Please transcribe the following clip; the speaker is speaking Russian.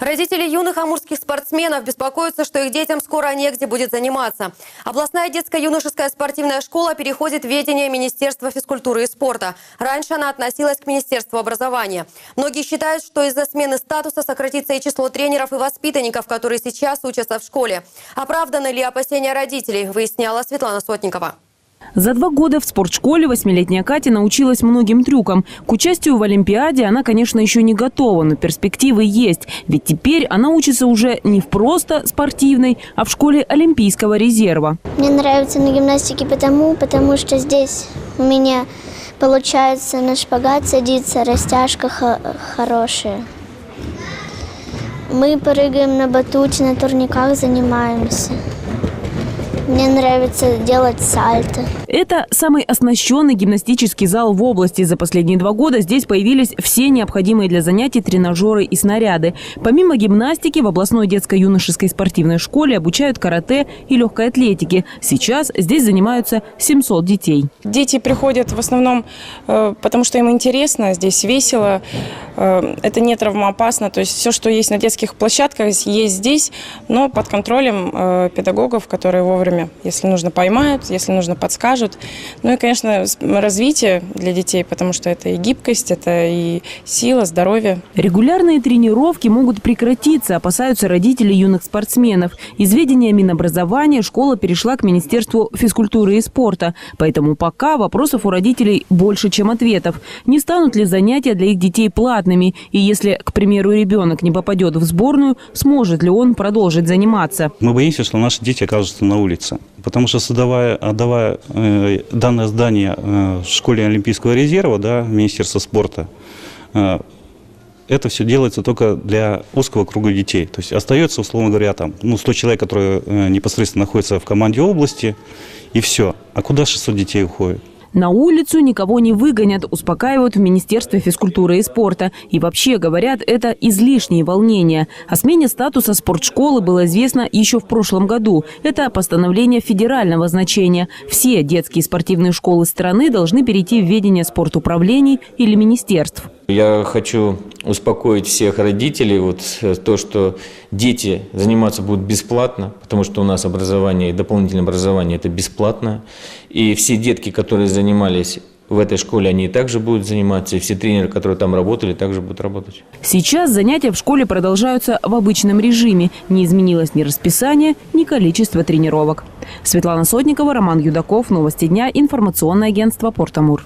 Родители юных амурских спортсменов беспокоятся, что их детям скоро негде будет заниматься. Областная детско-юношеская спортивная школа переходит в ведение Министерства физкультуры и спорта. Раньше она относилась к Министерству образования. Многие считают, что из-за смены статуса сократится и число тренеров и воспитанников, которые сейчас учатся в школе. Оправданы ли опасения родителей, выясняла Светлана Сотникова. За два года в спортшколе восьмилетняя Катя научилась многим трюкам. К участию в Олимпиаде она, конечно, еще не готова, но перспективы есть. Ведь теперь она учится уже не в просто спортивной, а в школе Олимпийского резерва. Мне нравится на гимнастике потому, потому что здесь у меня получается на шпагат садиться, растяжка хо- хорошая. Мы прыгаем на батуте, на турниках занимаемся. Мне нравится делать сальто. Это самый оснащенный гимнастический зал в области. За последние два года здесь появились все необходимые для занятий тренажеры и снаряды. Помимо гимнастики в областной детско-юношеской спортивной школе обучают карате и легкой атлетике. Сейчас здесь занимаются 700 детей. Дети приходят в основном, э, потому что им интересно, здесь весело, э, это не травмоопасно, то есть все, что есть на детских площадках, есть здесь, но под контролем э, педагогов, которые вовремя, если нужно, поймают, если нужно, подскажут. Ну и, конечно, развитие для детей, потому что это и гибкость, это и сила, здоровье. Регулярные тренировки могут прекратиться, опасаются родители юных спортсменов. Из ведения Минобразования школа перешла к Министерству физкультуры и спорта. Поэтому пока вопросов у родителей больше, чем ответов. Не станут ли занятия для их детей платными? И если, к примеру, ребенок не попадет в сборную, сможет ли он продолжить заниматься? Мы боимся, что наши дети окажутся на улице. Потому что создавая, отдавая э, данное здание э, школе Олимпийского резерва, да, Министерства спорта, э, это все делается только для узкого круга детей. То есть остается, условно говоря, там, ну, 100 человек, которые э, непосредственно находятся в команде области, и все. А куда 600 детей уходит? На улицу никого не выгонят, успокаивают в Министерстве физкультуры и спорта. И вообще, говорят, это излишние волнения. О смене статуса спортшколы было известно еще в прошлом году. Это постановление федерального значения. Все детские спортивные школы страны должны перейти в ведение спортуправлений или министерств. Я хочу успокоить всех родителей, вот э, то, что дети заниматься будут бесплатно, потому что у нас образование, дополнительное образование – это бесплатно. И все детки, которые занимались в этой школе, они и также будут заниматься, и все тренеры, которые там работали, также будут работать. Сейчас занятия в школе продолжаются в обычном режиме. Не изменилось ни расписание, ни количество тренировок. Светлана Сотникова, Роман Юдаков. Новости дня. Информационное агентство «Портамур».